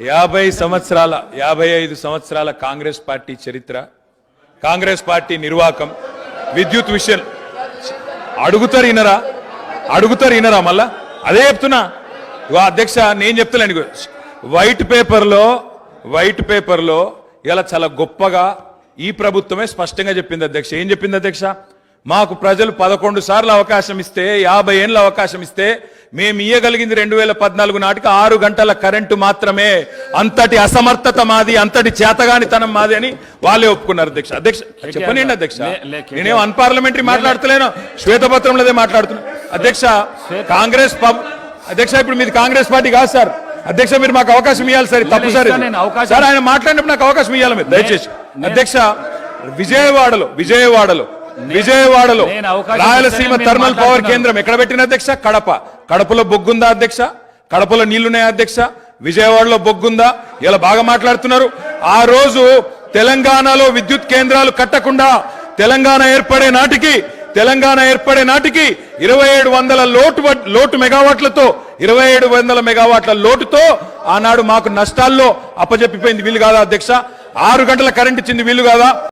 యాభై సంవత్సరాల యాభై ఐదు సంవత్సరాల కాంగ్రెస్ పార్టీ చరిత్ర కాంగ్రెస్ పార్టీ నిర్వాకం విద్యుత్ విషయం. అడుగుతారు ఇనరా అడుగుతారు ఇనరా మళ్ళా? అదే చెప్తున్నా. అధ్యక్ష నేను చెప్తలేను. వైట్ పేపర్లో వైట్ పేపర్లో ఇలా చాలా గొప్పగా ఈ ప్రభుత్వమే స్పష్టంగా చెప్పింది అధ్యక్ష. ఏం చెప్పింది అధ్యక్ష? మాకు ప్రజలు పదకొండు సార్లు అవకాశం ఇస్తే యాభై ఏళ్ళ అవకాశం ఇస్తే మేము ఇయ్యగలిగింది రెండు వేల పద్నాలుగు నాటికి ఆరు గంటల కరెంటు మాత్రమే. అంతటి అసమర్థత మాది అంతటి చేతగానితనం మాది అని వాళ్ళే ఒప్పుకున్నారు అధ్యక్ష. అధ్యక్ష చెప్పనండి అధ్యక్ష. నేనేం అన్పార్లమెంటరీ మాట్లాడతలేను? శ్వేతపత్రంలోదే మాట్లాడుతున్నా. అధ్యక్ష కాంగ్రెస్ అధ్యక్ష ఇప్పుడు మీది కాంగ్రెస్ పార్టీ కాదు సార్. అధ్యక్ష మీరు మాకు అవకాశం ఇవ్వాలి సార్ తప్పు సార్. సార్ ఆయన మాట్లాడినప్పుడు నాకు అవకాశం ఇవ్వాలి మీరు దయచేసి. అధ్యక్ష విజయవాడలో విజయవాడలో విజయవాడలో రాయలసీమ థర్మల్ పవర్. కేంద్రం ఎక్కడ పెట్టిన అధ్యక్ష? కడప. కడపలో బొగ్గుందా అధ్యక్ష? కడపలో నీళ్ళున్నాయా అధ్యక్ష? విజయవాడలో బొగ్గుందా? ఇలా బాగా మాట్లాడుతున్నారు. ఆ రోజు తెలంగాణలో విద్యుత్ కేంద్రాలు కట్టకుండా తెలంగాణ ఏర్పడే నాటికి తెలంగాణ ఏర్పడే నాటికి ఇరవై ఏడు వందల లోటు లోటు మెగావాట్లతో ఇరవై ఏడు వందల మెగావాట్ల లోటుతో ఆనాడు మాకు నష్టాల్లో అప్పజెప్పిపోయింది వీలు కాదా అధ్యక్ష? ఆరు గంటల కరెంట్ ఇచ్చింది వీలు కాదా?